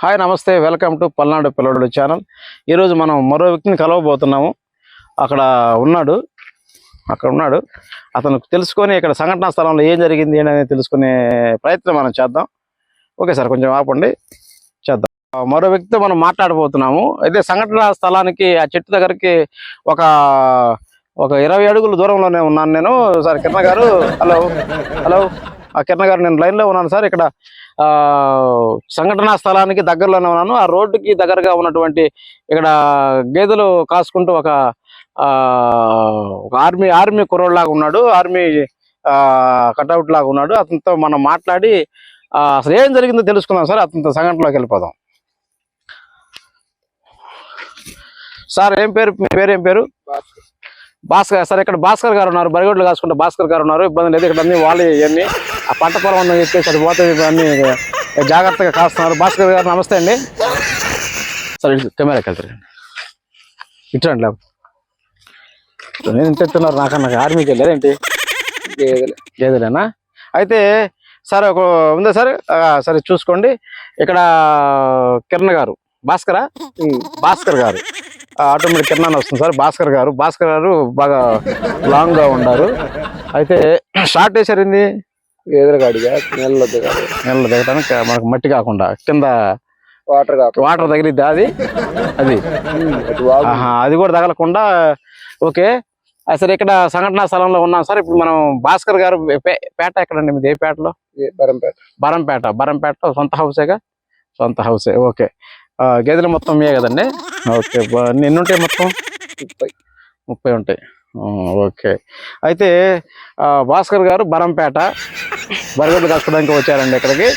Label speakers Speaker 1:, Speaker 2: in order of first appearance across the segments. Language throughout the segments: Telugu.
Speaker 1: హాయ్ నమస్తే వెల్కమ్ టు పల్నాడు పిల్లడు ఛానల్. ఈరోజు మనం మరో వ్యక్తిని కలవబోతున్నాము. అక్కడ ఉన్నాడు అక్కడ ఉన్నాడు. అతను తెలుసుకొని ఇక్కడ సంఘటనా స్థలంలో ఏం జరిగింది అనేది తెలుసుకునే ప్రయత్నం మనం చేద్దాం. ఓకే సార్ కొంచెం ఆపండి. చేద్దాం. మరో వ్యక్తితో మనం మాట్లాడబోతున్నాము. అయితే సంఘటనా స్థలానికి ఆ చెట్టు దగ్గరికి ఒక ఒక ఇరవై అడుగుల దూరంలోనే ఉన్నాను నేను. సార్ కిరణ్ గారు హలో హలో. కిరణ్ గారు నేను లైన్లో ఉన్నాను సార్. ఇక్కడ ఆ సంఘటనా స్థలానికి దగ్గరలోనే ఉన్నాను. ఆ రోడ్డుకి దగ్గరగా ఉన్నటువంటి ఇక్కడ గేదెలు కాసుకుంటూ ఒక ఒక ఆర్మీ ఆర్మీ కుర్రోడ్లాగా ఉన్నాడు. ఆర్మీ కట్అవుట్ లాగా ఉన్నాడు. అతనితో మనం మాట్లాడి అసలు ఏం జరిగిందో తెలుసుకుందాం సార్. అతనితో సంఘటనలోకి వెళ్ళిపోదాం. సార్ ఏం పేరు? మీ పేరు ఏం పేరు? భాస్కర్ సార్ ఇక్కడ భాస్కర్ గారు ఉన్నారు బరిగొడ్లు కాసుకుంటే భాస్కర్ గారు ఉన్నారు ఇబ్బంది లేదు ఇక్కడ అన్ని వాళ్ళు ఇవన్నీ. ఆ పంట పొలం ఉందని చెప్పేసి అది పోతే అన్ని జాగ్రత్తగా కాస్తున్నారు. భాస్కర్ గారు నమస్తే అండి. సార్ కెమెరాకి వెళ్తారు. ఇట్రండి లేకపోతే. నేను ఇంత ఎత్తున్నారు నాకన్నా ఆర్మీకి వెళ్ళారేంటి గేదెలేనా అయితే సార్ ఒక ఉందా సార్? సరే చూసుకోండి. ఇక్కడ కిరణ్ గారు భాస్కరా? భాస్కర్ గారు. ఆటోమేటిక్ కిరణ్ అని వస్తుంది సార్. భాస్కర్ గారు. భాస్కర్ గారు బాగా లాంగ్గా ఉండారు. అయితే షార్ట్ వేసారింది
Speaker 2: ఎదురుగాడిగా నెలలో దిగాలి
Speaker 1: నెల దిగడానికి మనకు మట్టి కాకుండా కింద
Speaker 2: వాటర్ కాకుండా.
Speaker 1: వాటర్ తగిలిద్ది అది. అది. అది కూడా తగలకుండా ఓకే. సరే ఇక్కడ సంఘటనా స్థలంలో ఉన్నాం సార్. ఇప్పుడు మనం భాస్కర్ గారు పేట ఎక్కడండి మీది? ఏ పేటలో?
Speaker 2: బరంపేట.
Speaker 1: బరంపేట. బరంపేట సొంత హౌసేగా సొంత హౌసే ఓకే. గేదెలు మొత్తం మీయే కదండి? ఓకే ఎన్ని ఉంటాయి మొత్తం?
Speaker 2: ముప్పై.
Speaker 1: ముప్పై ఉంటాయి. ఓకే. అయితే భాస్కర్ గారు బరంపేట బరగడ్లు కాసుకోవడానికి వచ్చారండి ఇక్కడికి.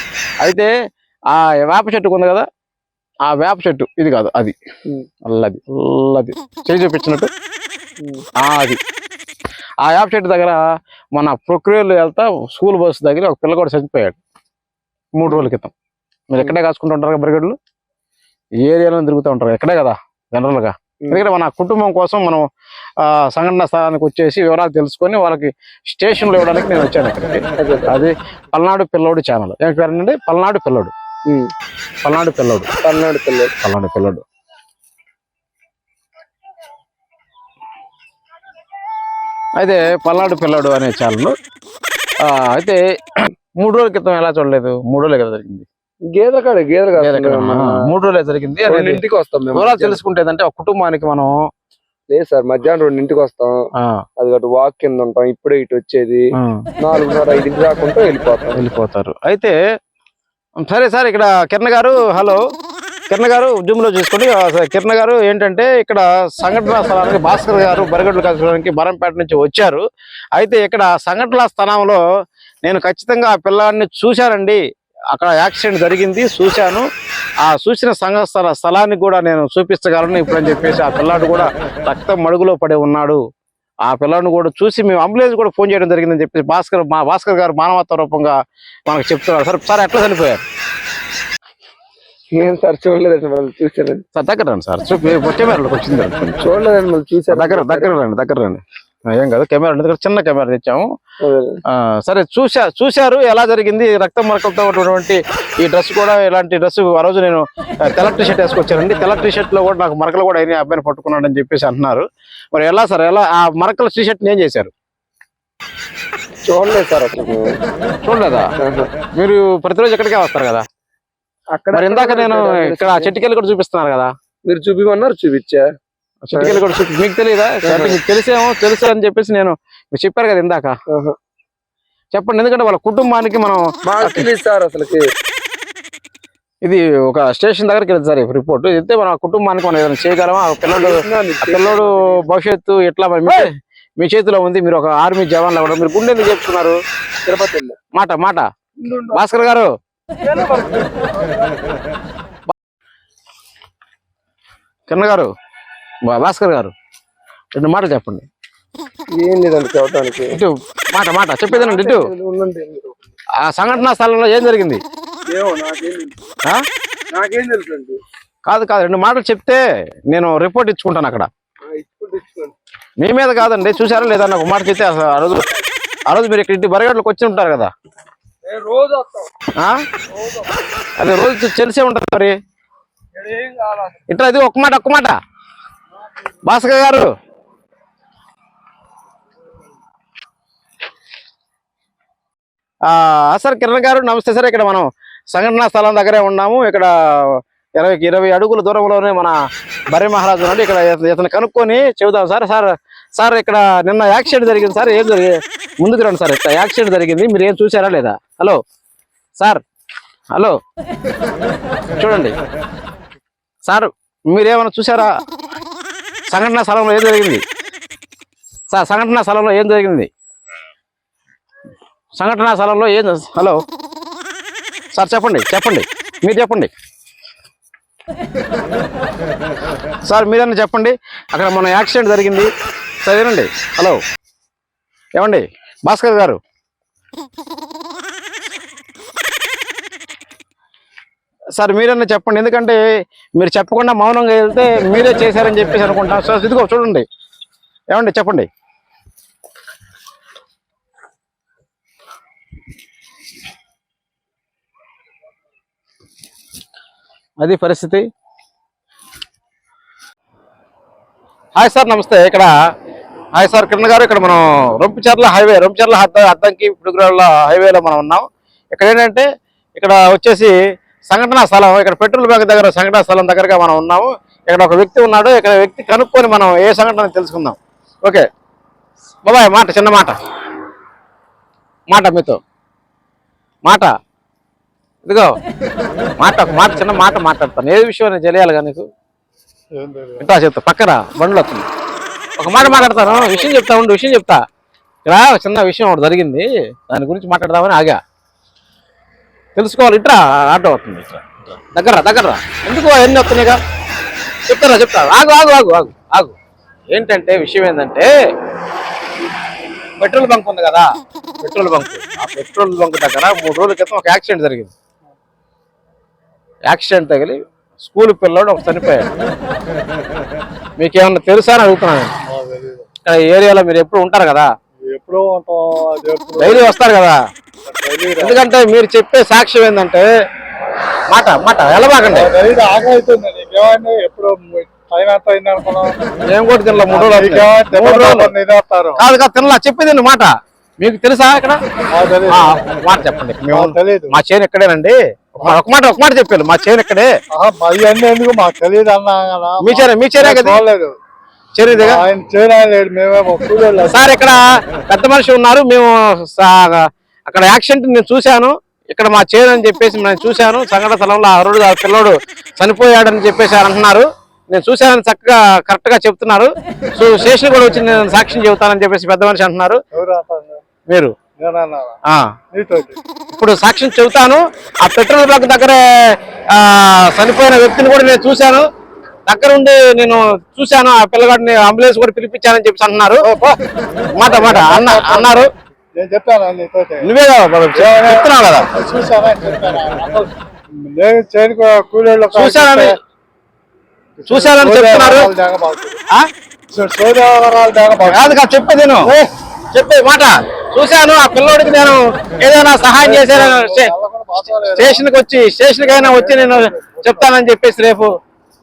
Speaker 1: అయితే ఆ వేప చెట్టు ఉంది కదా? ఆ వేప చెట్టు ఇది కాదు అది. అల్లది అల్లది. చేయి చూపించినట్టు? అది. ఆ వేప చెట్టు దగ్గర మన ప్రొక్రియర్లు వెళ్తా స్కూల్ బస్సు దగ్గర ఒక పిల్ల కూడా చచ్చిపోయాడు మూడు రోజుల క్రితం. మీరు ఎక్కడే కాసుకుంటూ ఉంటారు కదా బరిగడ్లు ఈ ఏరియాలో తిరుగుతూ ఉంటారు. ఎక్కడే కదా జనరల్గా ఎందుకంటే మన కుటుంబం కోసం మనం ఆ, సంఘటన స్థలానికి వచ్చేసి వివరాలు తెలుసుకొని వాళ్ళకి స్టేషన్లో ఇవ్వడానికి నేను వచ్చాను ఇక్కడికి.
Speaker 2: అదే.
Speaker 1: పల్నాడు పిల్లోడు ఛానల్. ఏం పేరండి? పల్నాడు పిల్లోడు. పల్నాడు పిల్లోడు.
Speaker 2: పల్నాడు పిల్లలు
Speaker 1: పల్నాడు పిల్లోడు. అయితే పల్నాడు పిల్లాడు అనే ఛానల్. అయితే మూడు రోజుల క్రితం ఎలా చూడలేదు? మూడు రోజులే కదా జరిగింది.
Speaker 2: గేదె కాడ గేదెలు
Speaker 1: మూడు రోజులే జరిగింది.
Speaker 2: ఇంటికి వస్తాం మేము
Speaker 1: వివరాలు తెలుసుకుంటే ఏంటంటే ఒక కుటుంబానికి మనం
Speaker 2: లేదు సార్ మధ్యాహ్నం రెండింటికి వస్తాం. అది అటు వాక్ కింద ఉంటాం ఇప్పుడే ఇటు వచ్చేది. నాలుగున్నర ఐదింటి రాకుంటే వెళ్ళిపోతాం.
Speaker 1: వెళ్ళిపోతారు. అయితే సరే సార్ ఇక్కడ కిరణ్ గారు హలో. కిరణ్ గారు జూమ్లో చూసుకోండి. కిరణ్ గారు ఏంటంటే ఇక్కడ సంఘటనా స్థలానికి భాస్కర్ గారు బరగడ్లు కాసుకోవడానికి బరంపేట నుంచి వచ్చారు. అయితే ఇక్కడ సంఘటనా స్థలంలో నేను ఖచ్చితంగా ఆ పిల్లాడిని చూశానండి. అక్కడ యాక్సిడెంట్ జరిగింది చూశాను. ఆ చూసిన సంఘ స్థల స్థలాన్ని కూడా నేను చూపించగలను ఇప్పుడు అని చెప్పేసి ఆ పిల్లాడు కూడా రక్తం మడుగులో పడి ఉన్నాడు. ఆ పిల్లాడిని కూడా చూసి మేము అంబులెన్స్ కూడా ఫోన్ చేయడం జరిగిందని చెప్పి భాస్కర్ మా భాస్కర్ గారు మానవత్వ రూపంగా మనకు చెప్తున్నారు. సార్ సార్ ఎట్లా చనిపోయారు?
Speaker 2: ఏం సార్ చూడలేదండి మళ్ళీ
Speaker 1: సార్ దగ్గర రండి సార్. కెమెరాలోకి వచ్చింది.
Speaker 2: చూడలేదండి మళ్ళీ చూసారు
Speaker 1: దగ్గర దగ్గర రండి దగ్గర రండి. ఏం కాదు కెమెరా దగ్గర చిన్న కెమెరా తెచ్చాము సరే చూసా చూశారు ఎలా జరిగింది. రక్తం మరకలతో ఉన్నటువంటి ఈ డ్రెస్ కూడా ఇలాంటి డ్రెస్ ఆ రోజు నేను తెల్ల టీ షర్ట్ వేసుకొచ్చానండి. తెల్ల టీ షర్ట్లో కూడా నాకు మరకలు కూడా అయినాయి. ఆ అబ్బాయిని పట్టుకున్నాడని చెప్పేసి అంటున్నారు. మరి ఎలా సార్? ఎలా? ఆ మరకల టీ షర్ట్ ఏం చేశారు.
Speaker 2: చూడలేదు సార్ అసలు.
Speaker 1: చూడలేదా. మీరు ప్రతిరోజు ఎక్కడికే వస్తారు కదా?
Speaker 2: అక్కడ
Speaker 1: ఇందాక నేను ఇక్కడ చెట్టుకెళ్ళి కూడా చూపిస్తున్నారు కదా?
Speaker 2: మీరు చూపిమన్నారు చూపించా.
Speaker 1: చెట్టుకెళ్ళి కూడా మీకు తెలియదా అంటే మీకు తెలిసేమో తెలుసు అని చెప్పేసి నేను మీరు చెప్పారు కదా ఇందాక. చెప్పండి ఎందుకంటే వాళ్ళ కుటుంబానికి మనం
Speaker 2: సార్ అసలుకి.
Speaker 1: ఇది ఒక స్టేషన్ దగ్గరికి వెళ్తుంది సార్ రిపోర్ట్ అయితే మన కుటుంబానికి మనం ఏదైనా చేయగలమా? ఆ పిల్లడు ఆ పిల్లోడు భవిష్యత్తు ఎట్లా మీ చేతిలో ఉంది మీరు ఒక ఆర్మీ జవాన్లు అవ్వడం మీరు గుండె ఎందుకు చెప్తున్నారు
Speaker 2: తిరుపతి.
Speaker 1: మాట మాట. భాస్కర్ గారు. కిరణ్ గారు. భాస్కర్ గారు రెండు మాటలు చెప్పండి.
Speaker 2: ఏం లేదండి చెప్పడానికి.
Speaker 1: ఇటు మాట మాట చెప్పేదేనండి ఇటు.
Speaker 2: ఉండండి. మీరు.
Speaker 1: ఆ సంఘటనా స్థలంలో ఏం జరిగింది?
Speaker 2: ఏమో నాకేం తెలుసు.
Speaker 1: ఆ?
Speaker 2: నాకేం తెలుసు అండి
Speaker 1: కాదు కాదు రెండు మాటలు చెప్తే నేను రిపోర్ట్ ఇచ్చుకుంటాను అక్కడ.
Speaker 2: ఇప్పుడు తెచ్చుకోండి
Speaker 1: మీ మీద కాదండి చూసారా లేదా నాకు మాట చెప్తే అసలు ఆ రోజు ఆ రోజు మీరు ఇక్కడ ఇంటి బరగడ్లకు వచ్చి ఉంటారు కదా.
Speaker 2: నేను రోజు వస్తాం.
Speaker 1: ఆ? అదే రోజు తెలిసే ఉంటుంది మరి.
Speaker 2: ఏం కావాలి.
Speaker 1: ఇట్లా ఇది ఒక్క మాట ఒక్క మాట. భాస్కర్ గారు. సార్ కిరణ్ గారు నమస్తే సార్. ఇక్కడ మనం సంఘటనా స్థలం దగ్గరే ఉన్నాము. ఇక్కడ ఇరవై ఇరవై అడుగుల దూరంలోనే మన బర్రె మహారాజు నుండి ఇక్కడ ఇతను కనుక్కొని చెబుదాం సార్. సార్ సార్ ఇక్కడ నిన్న యాక్సిడెంట్ జరిగింది సార్. ఏం జరిగింది ముందుకు రండి సార్. ఇక్కడ యాక్సిడెంట్ జరిగింది. మీరు ఏం చూసారా లేదా? హలో సార్ హలో చూడండి. సార్ మీరేమైనా చూసారా సంఘటనా స్థలంలో ఏం జరిగింది? సార్ సంఘటనా స్థలంలో ఏం జరిగింది? సంఘటనా స్థలంలో ఏం హలో? సార్ చెప్పండి చెప్పండి. మీరు చెప్పండి. సార్ మీరన్నా చెప్పండి. అక్కడ మన యాక్సిడెంట్ జరిగింది. సరేనండి హలో? ఏమండి? భాస్కర్ గారు? సార్ మీరన్నా చెప్పండి. ఎందుకంటే మీరు చెప్పకుండా మౌనంగా వెళ్తే మీరే చేశారని చెప్పేసి అనుకుంటాం సార్ ఇదిగో చూడండి. ఏమండి చెప్పండి. అది పరిస్థితి. హాయ్ సార్ నమస్తే. ఇక్కడ హాయ్ సార్ కిరణ్ గారు. ఇక్కడ మనం రొంపిచర్ల హైవే రొంపిచర్ల అద్దంకి పిడుగురాళ్ళ హైవేలో మనం ఉన్నాం. ఇక్కడ ఏంటంటే ఇక్కడ వచ్చేసి సంఘటనా స్థలం ఇక్కడ పెట్రోల్ బ్యాంక్ దగ్గర సంఘటనా స్థలం దగ్గరగా మనం ఉన్నాము. ఇక్కడ ఒక వ్యక్తి ఉన్నాడు ఇక్కడ వ్యక్తి కనుక్కొని మనం ఏ సంఘటన తెలుసుకుందాం. ఓకే. బాబాయ్ మాట చిన్న మాట. మాట మీతో. మాట. ఇదిగో. మాట ఒక మాట చిన్న మాట మాట్లాడతాను. ఏ విషయం నేను తెలియాలిగా నీకు? ఇంటా చెప్తా పక్కన బండ్లు వస్తుంది ఒక మాట మాట్లాడతాను విషయం చెప్తా ఉండు విషయం చెప్తా. ఇక్కడ ఒక చిన్న విషయం ఒకటి జరిగింది దాని గురించి మాట్లాడదామని ఆగా. తెలుసుకోవాలి. ఇట్రా ఆటో ఇట్రా. దగ్గర దగ్గర. ఎందుకు ఎన్ని వస్తున్నాయిగా? చెప్తారా చెప్తా ఆగు ఆగు ఆగు ఆగు ఆగు. ఏంటంటే విషయం ఏంటంటే పెట్రోల్ బంక్ ఉంది కదా. Petrol bunk. ఆ పెట్రోల్ బంక్ దగ్గర మూడు రోజుల క్రితం ఒక యాక్సిడెంట్ జరిగింది. యాక్సిడెంట్ తగిలి స్కూల్ పిల్లోడు ఒక చనిపోయాడు. మీకేమన్నా తెలుసా అని అడుగుతున్నాను. ఇక్కడ ఏరియాలో మీరు ఎప్పుడు ఉంటారు కదా?
Speaker 2: ఎప్పుడో
Speaker 1: డైలీ వస్తారు కదా. ఎందుకంటే మీరు చెప్పే సాక్ష్యం ఏంటంటే మాట మాట
Speaker 2: నీకేమైంది? ఎప్పుడు
Speaker 1: నేను కూడా తినలా మూడు రోజులు కాదు కాదు తినలా చెప్పింది మాట. మీకు తెలుసా ఇక్కడ? మాట చెప్పండి. మా చేను ఇక్కడేనండి ఒక మాట- ఒక మాట చెప్పారు. మా చేను ఇక్కడే
Speaker 2: ఎందుకు? మాకు తెలియదు అన్నా
Speaker 1: మీ చేనే మీ చేనే కదా? సార్ ఇక్కడ పెద్ద మనిషి ఉన్నారు. మేము అక్కడ యాక్సిడెంట్ నేను చూశాను. ఇక్కడ మా చేను అని చెప్పేసి నేను చూశాను. సంఘటన స్థలంలో ఆ రోడ్డు ఆ పిల్లోడు చనిపోయాడని చెప్పేసి అంటున్నారు. నేను చూశానని చక్కగా కరెక్ట్గా చెప్తున్నారు. సో స్టేషన్ కూడా వచ్చి నేను సాక్ష్యం చెబుతానని చెప్పేసి పెద్ద మనిషి అంటున్నారు. మీరు ఇప్పుడు సాక్ష్యం చెబుతాను. ఆ పెట్రోల్ బంక్ దగ్గర చనిపోయిన వ్యక్తిని కూడా నేను చూశాను. దగ్గర ఉండి నేను చూశాను. ఆ పిల్లగాడిని అంబులెన్స్ కూడా పిలిపించానని చెప్పి అంటున్నారు. మాట మాట. అన్న అన్నారు.
Speaker 2: నేను చెప్పాను నీతోటి
Speaker 1: నువ్వే కదా చెప్తున్నావు కదా.
Speaker 2: నేను చేయని కూలీళ్ళు
Speaker 1: చూశానని చూశానని చెప్తున్నారు. కాదు కాదు చెప్పేది నేను చెప్పే మాట. చూశాను ఆ పిల్లోడికి నేను ఏదైనా సహాయం చేశాను స్టేషన్కి వచ్చి స్టేషన్కి అయినా వచ్చి నేను చెప్తానని చెప్పేసి రేపు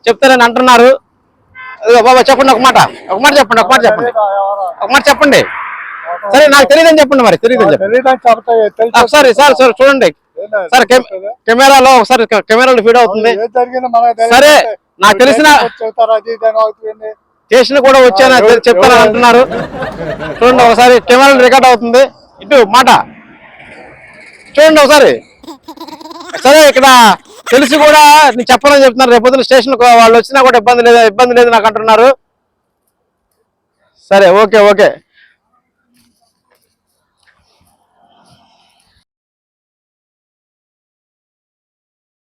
Speaker 1: చెప్తానని అంటున్నారు. బాబా చెప్పండి ఒక మాట. ఒక మాట చెప్పండి ఒక మాట చెప్పండి. ఒక మాట చెప్పండి. సరే నాకు తెలియదని చెప్పండి మరి తెలియదని చెప్పండి. ఆ, సరే సార్ సార్ చూడండి. సార్ కెమ్- కెమెరాలో ఒకసారి కెమెరాలో ఫీడ్ అవుతుంది.
Speaker 2: తెలియదు.
Speaker 1: సరే, నాకు తెలిసిన- స్టేషన్ కూడా వచ్చాను చెప్తానని అంటున్నారు. చూడండి ఒకసారి కెమెరా రికార్డ్ అవుతుంది. ఇటు మాట. చూడండి ఒకసారి. సరే ఇక్కడ తెలిసి కూడా నేను చెప్పాలని చెప్తున్నారు. రేపు పొద్దున స్టేషన్ వాళ్ళు వచ్చినా కూడా ఇబ్బంది లేదు ఇబ్బంది లేదు నాకు అంటున్నారు. సరే ఓకే ఓకే.